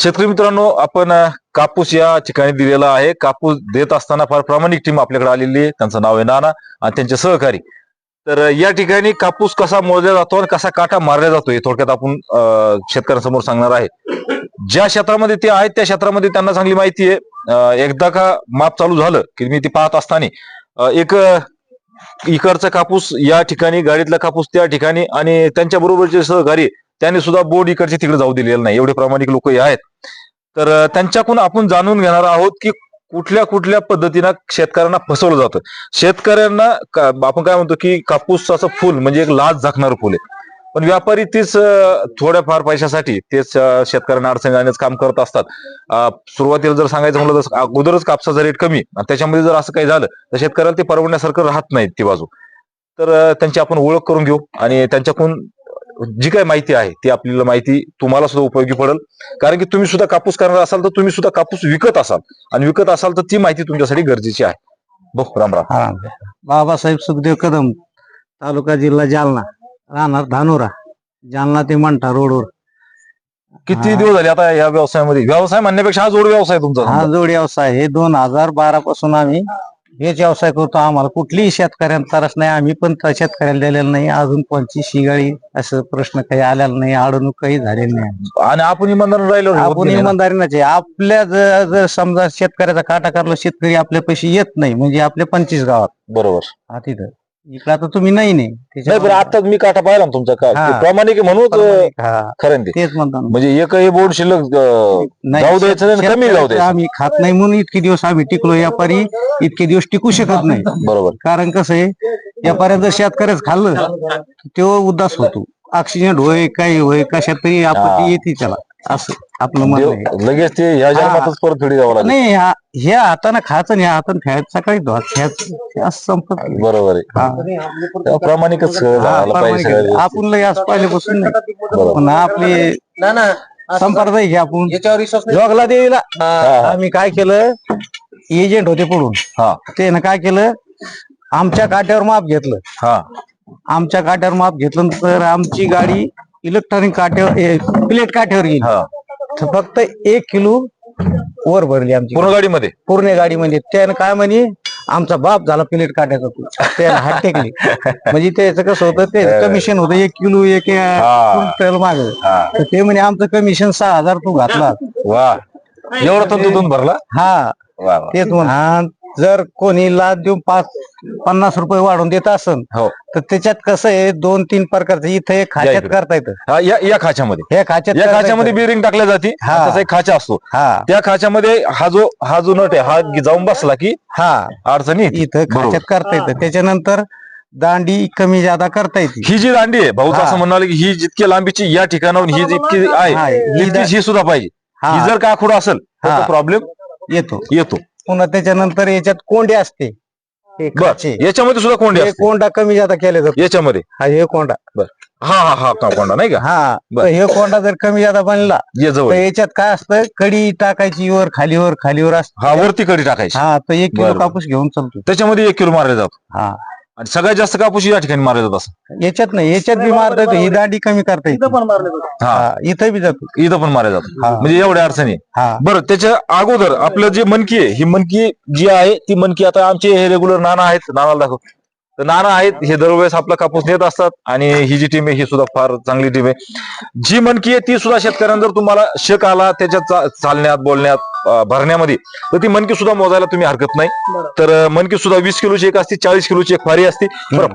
शेतकरी मित्रांनो आपण कापूस या ठिकाणी दिलेला आहे. कापूस देत असताना फार प्रामाणिक टीम आपल्याकडे आलेली आहे. त्यांचं नाव आहे नाना आणि त्यांचे सहकारी. तर या ठिकाणी कापूस कसा मोजला जातो आणि कसा काटा मारला जातो हे थोडक्यात आपण शेतकऱ्यांसमोर सांगणार आहे. ज्या क्षेत्रामध्ये ते आहेत त्या क्षेत्रामध्ये त्यांना चांगली माहिती आहे. एकदा का माप चालू झालं की मी ते पाहत असताना एक इकडचा कापूस या ठिकाणी गाडीतला कापूस त्या ठिकाणी आणि त्यांच्या बरोबरचे सहकारी त्यांनी सुद्धा बोर्ड इकडचे तिकडे जाऊ दिलेलं नाही. एवढे प्रामाणिक लोक आहेत. तर त्यांच्याकडून आपण जाणून घेणार आहोत की कुठल्या कुठल्या पद्धतीनं शेतकऱ्यांना फसवलं जातं. शेतकऱ्यांना आपण काय म्हणतो की कापूसाचं फुल म्हणजे एक लाज झाकणारं फुल आहे. पण व्यापारी तीच थोड्याफार पैशासाठी तेच शेतकऱ्यांना अडचणी आणण्याचं काम करत असतात. सुरुवातीला जर सांगायचं म्हणलं तर अगोदरच कापसाचा रेट कमी. त्याच्यामध्ये जर असं काही झालं तर शेतकऱ्याला ते परवडण्यासारखं राहत नाही ती बाजू. तर त्यांची आपण ओळख करून घेऊ आणि त्यांच्याकडून जी काही माहिती आहे ती आपल्याला माहिती तुम्हाला सुद्धा उपयोगी पडेल. कारण की तुम्ही सुद्धा कापूस करणार असाल तर तुम्ही सुद्धा कापूस विकत असाल. आणि विकत असाल तर ती माहिती तुमच्यासाठी गरजेची आहे. बघ राम राम. बाबासाहेब सुखदेव कदम तालुका जिल्हा जालना. राहणार धानोरा जालना ते मंठा रोडवर. किती. दिवस झाले आता या व्यवसायामध्ये? व्यवसाय म्हणण्यापेक्षा हा जोड व्यवसाय तुमचा. हा. जोड व्यवसाय हे दोन हजार बारा पासून आम्ही हेच व्यवसाय करतो आम्हाला कुठलीही शेतकऱ्यांना तरच नाही आम्ही पण शेतकऱ्याला दिलेलं नाही अजून कोणची शिगाळी असं प्रश्न काही आलेला नाही अडवणूक काही झालेली नाही आणि आपण इमानदार राहिलो आपण इमानदारीने आपल्या जर जर समजा शेतकऱ्याचा काटा काढला शेतकरी आपल्या पैसे येत नाही म्हणजे आपल्या पंचवीस गावात. बरोबर. हा तिथं. इकडे आता तुम्ही नाही नाही नाही पण आता मी काटा पाहिला ना तुमचा का हा. ते प्रामाणिक आहे म्हणून प्रामाणिक, हा, खरं ते तेच म्हणतो ना. म्हणजे एकही बोर्ड शिल्लक अं, नाही, जाऊ द्यायचं नाही आणि कमी जाऊ शेतकऱ्याचं द्यायचं. आम्ही खात नाही म्हणून इतके दिवस आम्ही टिकलो व्यापारी इतके दिवस टिकू शकत नाही बरोबर कारण कसं आहे व्यापाऱ्याचं शेतकऱ्याच खाल्लं तो उदास होतो ऍक्सिडेंट होय काही होय कशात तरी. आपत्ती येते त्याला असं आपलं म्हणणं आहे. देव- लगेच ते ह्या जन्मातच परत थोडी जावं लागेल. नाही ह्या ह्या हाताने खायचं आणि ह्या हाताने खायचं सकाळी हे असं संपत नाही. बरोबर आहे. हा. तेव्हा प्रामाणिकच हा, झालं पाहिजे प्रामाणिक सगळ्या आहे. गोष्टी. आपण लय असं पहिल्यापासून नाही. बरोबर. पण आपले संप्रदाय घ्या आपण. याच्यावर विश्वास नाही. जोगला देवीला. हा, हा. आम्ही काय केलं? एजंट होते पडून हा. त्यानं काय केलं? आमच्या काट्यावर माप घेतलं. हा. आमच्या काट्यावर माप घेतलं तर आमची गाडी इलेक्ट्रॉनिक काट्यावर प्लेट काट्यावर गेली. हा. फक्त एक किलो वर भरली आमची पूर्ण गाडीमध्ये? पूर्ण गाडी म्हणजे त्यानं काय म्हणे आमचा बाप झाला प्लेट काट्याचा तू त्यानं हात टेकली. म्हणजे त्याचं कसं होतं ते कमिशन होतं एक किलो एक. क्विंटल माग. तर ते म्हणे आमचं कमिशन सहा हजार तू घातला. वा. एवढा तंतुतून भरला? हा. तेच म्हण हा. जर कोणी लाच देऊन पाच पन्नास रुपये वाढून देत असन हो तर त्याच्यात कसं आहे दोन तीन प्रकारचं इथं एक खाच्यात इकडे. करता येतं हा, या या खाच्यामध्ये हे खाच्यात या करता खाच्यामध्ये येतं. बिरिंग टाकल्या जाते हा. त्याचा एक खाचा असतो हा त्या खाच्यामध्ये हा जो हा जो नट आहे हा जाऊन बसला की हा अडचणी येते. इथं बरोबर. खाच्यात करता येतं त्याच्यानंतर दांडी कमी जादा करता येते ही जी दांडी आहे भाऊचं हा. असं म्हणाल की ही जितकी लांबीची या ठिकाणाहून ही जितकी आहे ही तितकीच ही सुद्धा पाहिजे हा ही जर का आखूड असेल तर हा. प्रॉब्लेम येतो येतो पुन्हा त्याच्यानंतर याच्यात कोंडे असते. हे बर. याच्यामध्ये सुद्धा कोंडे हे असते. कोंडा कमी जादा केले जातो याच्यामध्ये? हा हे कोंडा. हा हा हा का कोंडा नाही का? हा बर. हे कोंडा जर कमी जादा बनला ये तर जवळ याच्यात काय असतं? कडी टाकायची वर खालीवर खालीवर असते. हा वरती कडी टाकायची. हा तर एक किलो बरं. कापूस घेऊन चालतो. त्याच्यामध्ये एक किलो मारला जातो. हा. आणि सगळ्यात जास्त कापूस या ठिकाणी मारला जात असं. याच्यात नाही याच्यात बी मारता येतो ही दांडी कमी करता येते. पण मारले जातात. हा. इथं बी जातो इथं पण मारला जातो हा. म्हणजे एवढ्या अडचणी. हा. बरं त्याच्या अगोदर आपलं जे मनकी आहे ही मनकी जी आहे ती मनकी आता आमचे हे रेग्युलर नाना आहेत नानाला दाखव. तर नाना आहेत हे दरवेळेस आपला कापूस नेत असतात आणि ही जी टीम आहे ही सुद्धा फार चांगली टीम आहे. जी मनकी आहे ती सुद्धा शेतकऱ्यांना जर तुम्हाला शक आला त्याच्या चालण्यात बोलण्यात भरण्यामध्ये तर ती मनकी सुद्धा मोजायला तुम्ही हरकत नाही. तर मनकी सुद्धा वीस किलोची एक असते चाळीस किलोची एक फारी असते.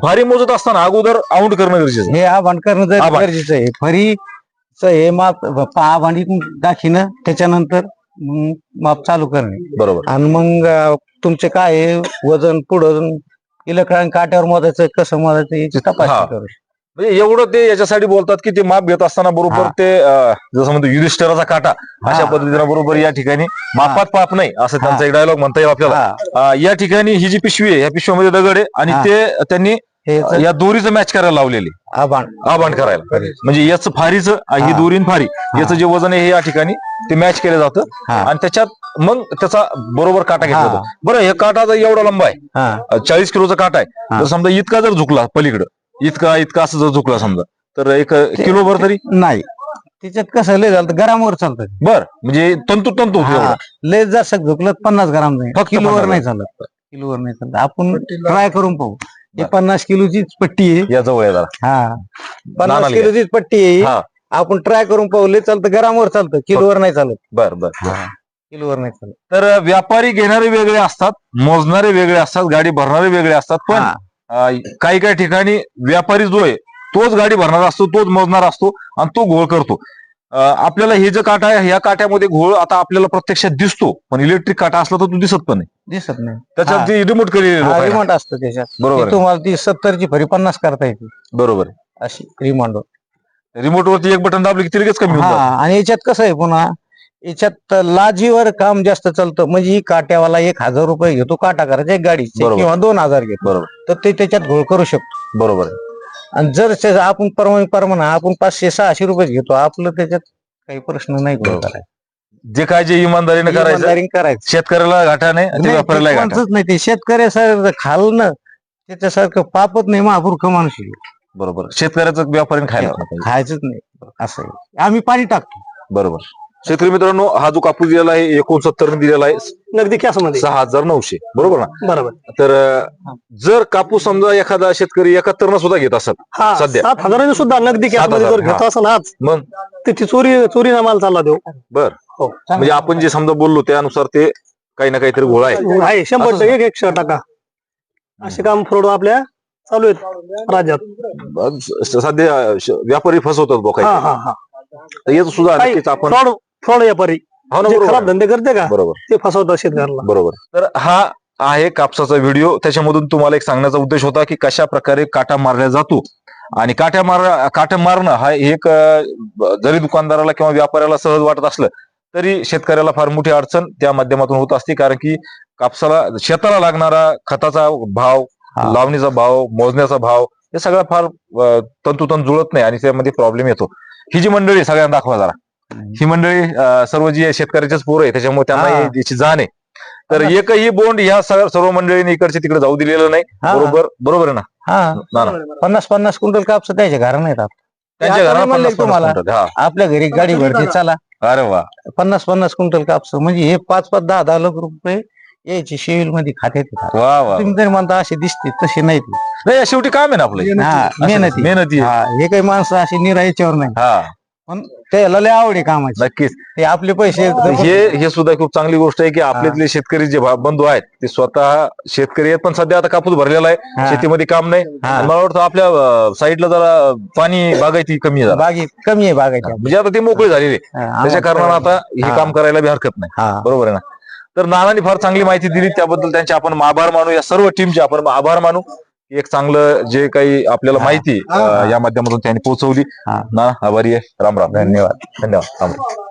फारी मोजत असताना अगोदर आउंड करणं गरजेचं. हे आव्हान करणं. गरजेचं आहे. फरीच हे माप आव्हान दाखिनं त्याच्यानंतर माप चालू करणे. बरोबर. आणि मग तुमचे काय वजन पुढं इलेक्ट्रॉनिक काट्यावर मोजायचं कसं मोजायचं याची हा. तपासणी करू म्हणजे एवढं ते याच्यासाठी बोलतात की ते माप घेत असताना बरोबर हा. ते अं, जसं म्हणतो युधिष्ठराचा काटा अशा हा. पद्धतीनं बरोबर या ठिकाणी मापात पाप नाही असं त्यांचा एक डायलॉग म्हणता येईल आपल्याला हा. अं, या ठिकाणी ही जी पिशवी आहे या पिशवीमध्ये दगड आहे आणि हा. ते त्यांनी हे या दोरीचं मॅच करायला लावलेली. आव्हान आबांड करायला. म्हणजे याच फारीचं आणि ही हा. दोरीन फारी. याचं जे वजन आहे हे या ठिकाणी ते मॅच केलं जातं. हा. आणि त्याच्यात मग त्याचा बरोबर काटा घेतला हा. जातो. बरं हे काटा जर एवढा लंबा आहे हा. चाळीस किलोचा काटा आहे हा. तर समजा इतका जर झुकला पलीकडं इतका इतका असं जर झुकला समजा तर एक किलो भर तरी? नाही. त्याच्यात कसं लय झालं तर ग्रामवर चालतं. ते. बर म्हणजे तंतू तंतू होते हा. एवढं. लय जास्त तर पन्नास ग्राम फक्त किलोवर 50 नाही चालत. किलोवर नाही चालत. आपण ट्राय करून पाहू. हे. पन्नास किलोचीच पट्टी आहे. या जवळ जरा. हा. पन्नास नानाला. किलोचीच पट्टी आहे. हा. आपण ट्राय करून पाहू लय चालतं ग्रामवर चालतं किलोवर नाही चालत. बर बर. किलोवर नाही चालत. तर व्यापारी घेणारे वेगळे असतात मोजणारे वेगळे असतात गाडी भरणारे वेगळे असतात पण हा. अं, काही काही ठिकाणी व्यापारी जो आहे तोच गाडी भरणारा असतो तोच मोजणारा असतो आणि तो घोळ करतो. आपल्याला हे जे काटा आहे ह्या काट्यामध्ये घोळ आता आपल्याला प्रत्यक्षात दिसतो पण इलेक्ट्रिक काटा असला तर तो दिसत पण नाही दिसत नाही त्याच्यात. ती रिमोट केलेली आहे. असतं त्याच्यात बरोबर आहे. तुम्हाला ती सत्तरची फरी पन्नास करता येते बरोबर अशी रिमोट रिमोट वरती एक बटन दाबलं की ती लगेच कमी हा. आणि याच्यात कसं आहे पुन्हा याच्यात लाजीवर काम जास्त चालतं म्हणजे ही काट्यावाला एक हजार रुपये घेतो काटा करायचा एक गाडीचे बरोबर. किंवा दोन हजार घेतो बरोबर तर ते त्याच्यात घोळ करू शकतो बरोबर आहे. आणि जर ते आपण परवानगी परमाना आपण पाचशे सहाशे रुपये घेतो आपलं त्याच्यात काही प्रश्न नाही. करायचा जे काय जे इमानदारीने करायचं करायचं शेतकऱ्याला घाटा नाही आणि ते नाही, व्यापाऱ्याला ते घाटा कोणचंच नाही ते शेतकऱ्यासारखं खाल्लं त्याच्यासारखं पापत नाही महापूर्ख माणूस आहे. बरोबर शेतकऱ्याचं व्यापाऱ्याने खायला. खायचंच नाही असं आहे. आम्ही पाणी टाकतो बरोबर शेतकरी मित्रांनो हा जो कापूस दिलेला आहे एकोणसत्तर दिलेला आहे. नगदी कॅशमध्ये सहा हजार नऊशे. बरोबर ना? बरोबर. तर जर कापूस समजा एखादा शेतकरी एकाहत्तर न सुद्धा घेत असत हा सध्या. सात हजाराने सुद्धा नगदी कॅश सात मध्ये हजार, जर घेतो हा. असं आज मग? त्याची चोरी चोरीना माल चालला देऊ. बर. हो. म्हणजे आपण जे समजा बोललो त्यानुसार ते काही ना काहीतरी गोळा आहे. आहे. शंभर टक्के एक एकशे टक्का असे काम फ्रॉड आपल्या चालू आहेत राज्यात. सध्या व्यापारी फसवतात तर याचं सुद्धा आपण फ्रॉड फ्रॉड व्यापारी हो ना, जे बरोबर खराब आहे. धंदे करते का बरोबर. ते फसवतात शेतकऱ्याला बरोबर. तर हा आहे कापसाचा व्हिडिओ. त्याच्यामधून तुम्हाला एक सांगण्याचा उद्देश होता की कशा प्रकारे काटा मारला जातो. आणि काट्या मार काट्या मारणं हा एक अं, जरी दुकानदाराला किंवा व्यापाऱ्याला सहज वाटत असलं तरी शेतकऱ्याला फार मोठी अडचण त्या माध्यमातून होत असते. कारण की कापसाला शेताला लागणारा खताचा भाव हा. लावणीचा भाव मोजण्याचा भाव हे सगळं फार अं, तंतोतंत जुळत नाही आणि त्यामध्ये प्रॉब्लेम येतो. ही जी मंडळी सगळ्यांना दाखवा जरा. ही मंडळी सर्व जी आहे शेतकऱ्याचेच पोरं आहे त्याच्यामुळे त्यांना हा. याची जाण आहे. तर एकही बोंड ह्या सगळ्या- सर्व मंडळींनी इकडचे तिकडे जाऊ दिलेलं नाही. बरोबर? बरोबर आहे ना? हा. पन्नास पन्नास क्विंटल कापस त्याच्या त्यांच्या घराला नाही म्हणले पन्नास पन्नास तुम्हाला. आपल्या घरी गाडी भरते चला. अरे वा. पन्नास पन्नास क्विंटल कापस म्हणजे हे पाच पाच दहा दहा लाख रुपये यायचे शेविलमध्ये खात्यात तुम्ही तरी म्हणता असे दिसते तसे नाहीत. नाही शेवटी काम आहे ना आपलं. हा, मेहनती. मेहनती. हा, हे काही माणसं अशी निरा याच्यावर नाही. हा. पण त्याला लय आवड आहे कामाची. नक्कीच. ते आपले पैसे हे हे सुद्धा खूप चांगली गोष्ट आहे की आपल्यातले शेतकरी जे भा- बंधू आहेत ते स्वतः शेतकरी आहेत पण सध्या आता कापूस भरलेला आहे. हा. शेतीमध्ये काम नाही. हा. मला वाटतं आपल्या अं, साईडला जरा पाणी बागायती कमी आहे बागी कमी आहे बागायच्या म्हणजे आता ते मोकळे झालेले आहे. त्याच्या कारणानं आता हे हा. काम करायला बी हरकत नाही. हा. बरोबर आहे ना? तर नानांनी फार चांगली माहिती दिली. त्याबद्दल त्यांचे आपण आभार मानू. या सर्व टीमचे आपण आभार मानू. एक चांगलं जे काही आपल्याला. माहिती अं, या माध्यमातून त्यांनी पोहोचवली हा. ना आभारी आहे राम राम धन्यवाद धन्यवाद राम राम.